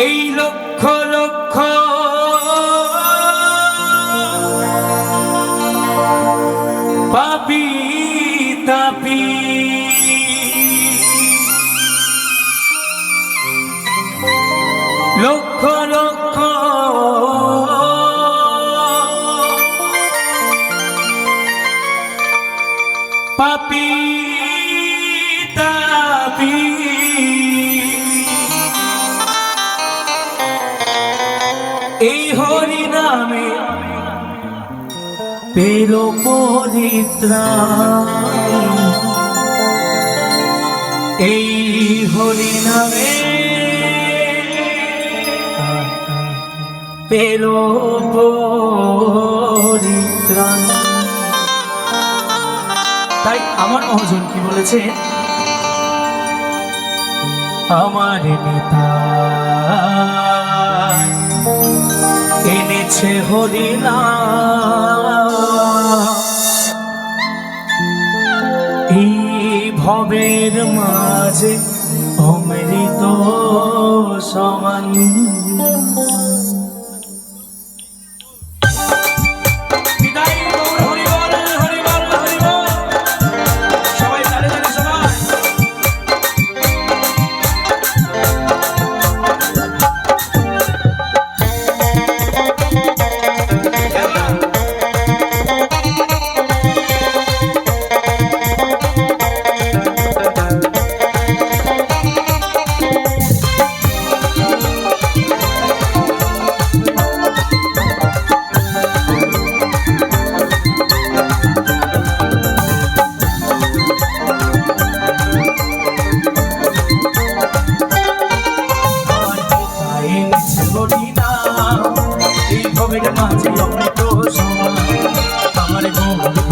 এই লক্ষ লক্ষ পাপি তাপি। লক্ষ লক্ষ পাপি পেল পরিত্রাণ এই হরি নামে পেল পরিত্রাণ তাই আমার মহাজন কি বলেছে? আমার নেতা, এনেছে হরিনা ভবের মাঝে অমৃত সমান। ভবের মাঝে সমান আমার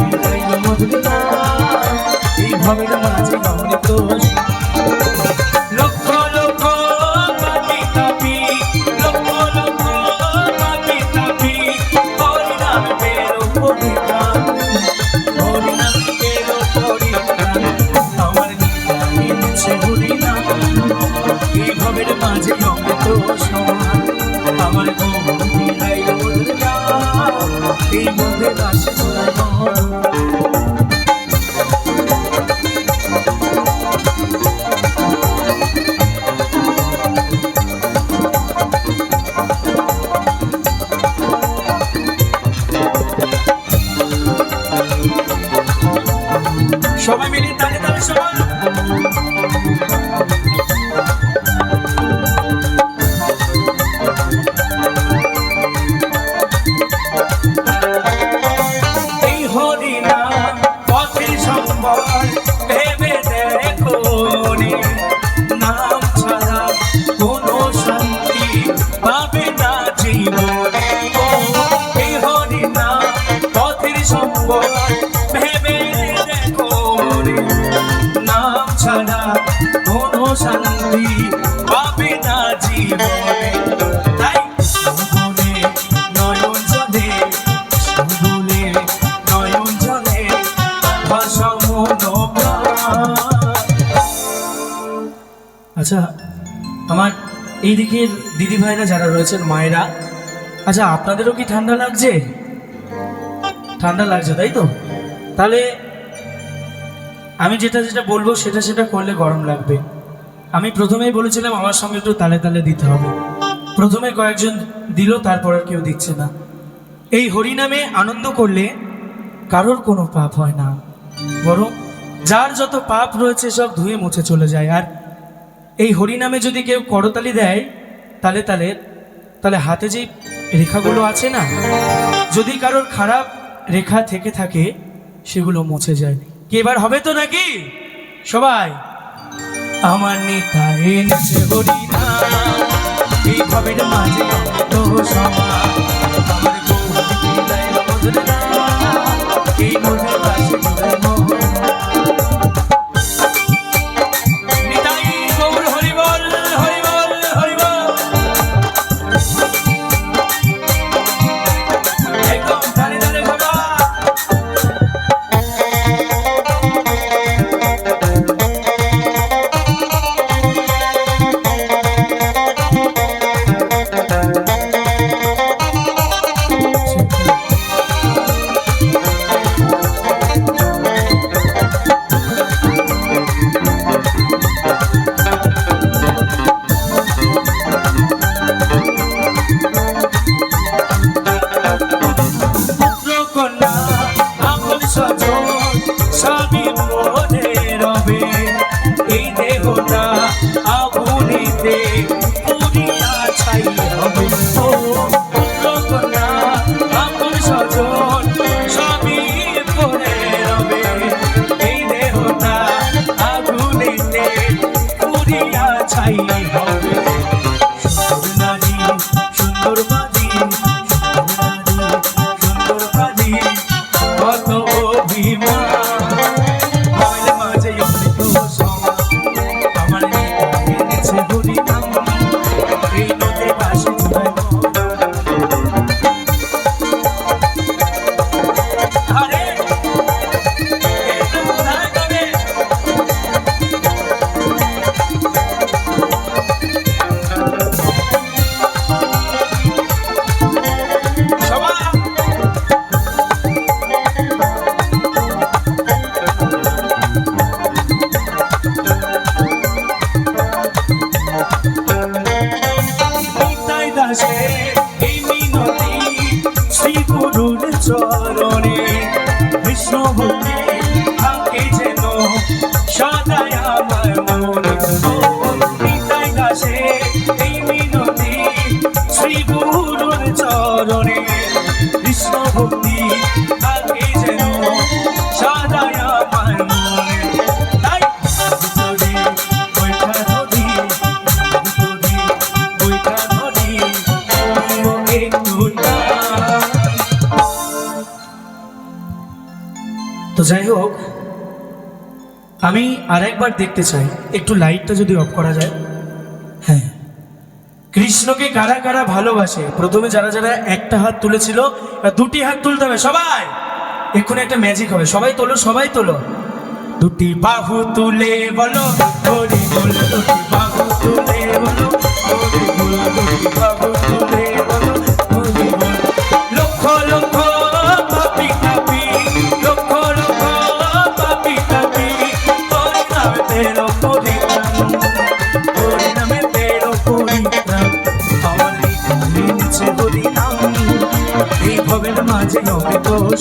হৃদয় মধুরিনা এই ভবের মাঝে সমান। লক্ষ লক্ষ পাপি তাপি লক্ষ লক্ষ পাপি তাপি মাঝে অমৃত আমার গৌর এই মধ্যে দাস আচ্ছা আমার এই দিকের দিদি ভাইরা যারা রয়েছেন, মায়েরা আচ্ছা আপনাদেরও কি ঠান্ডা লাগছে? ঠান্ডা লাগছে, তাই তো? তাহলে আমি যেটা যেটা বলব, সেটা সেটা করলে গরম লাগবে। আমি প্রথমেই বলেছিলাম, আমার সঙ্গে একটু তালে তালে দিতে হবে। প্রথমে কয়েকজন দিল, তারপর আর কেউ দিচ্ছে না। এই হরিনামে আনন্দ করলে কারোর কোনো পাপ হয় না। বরং যার যত পাপ রয়েছে সব ধুয়ে মুছে চলে যায়। আর এই হরিনামে যদি কেউ করতালি দেয়, তালে তালে তাহলে হাতে যেই রেখাগুলো আছে না, যদি কারোর খারাপ রেখা থেকে থাকে, সেগুলো মুছে যায়। কি এবার হবে তো নাকি? সবাই! আমার নেতা এনেছে হরিনাম এই ভাবের মাঝে তো সমা আমার নাম, এই মধুর বাসে। দাদা আগুনিতে এই মিনতি শ্রী গুরুর চরণে কৃষ্ণ ভূমি থাকে যেন, সদায় আমার মন নিতাই দাসে। এই মিনতি শ্রী গুরুর চরণে কৃষ্ণ ভক্তি তো যাই হোক, আমি আরেকবার দেখতে চাই। একটু লাইটটা যদি অফ করা যায়। হ্যাঁ। কৃষ্ণকে কারা কারা ভালোবাসে? প্রথমে যারা যারা একটা হাত তুলেছিল দুটি হাত তুলতে হবে। সবাই! এক্ষুনি একটা ম্যাজিক হবে। সবাই তোলো সবাই তোলো। দুটি বাহু তুলে বলো দুটি বাহু তুলে বল। দুটি বাহু তুলে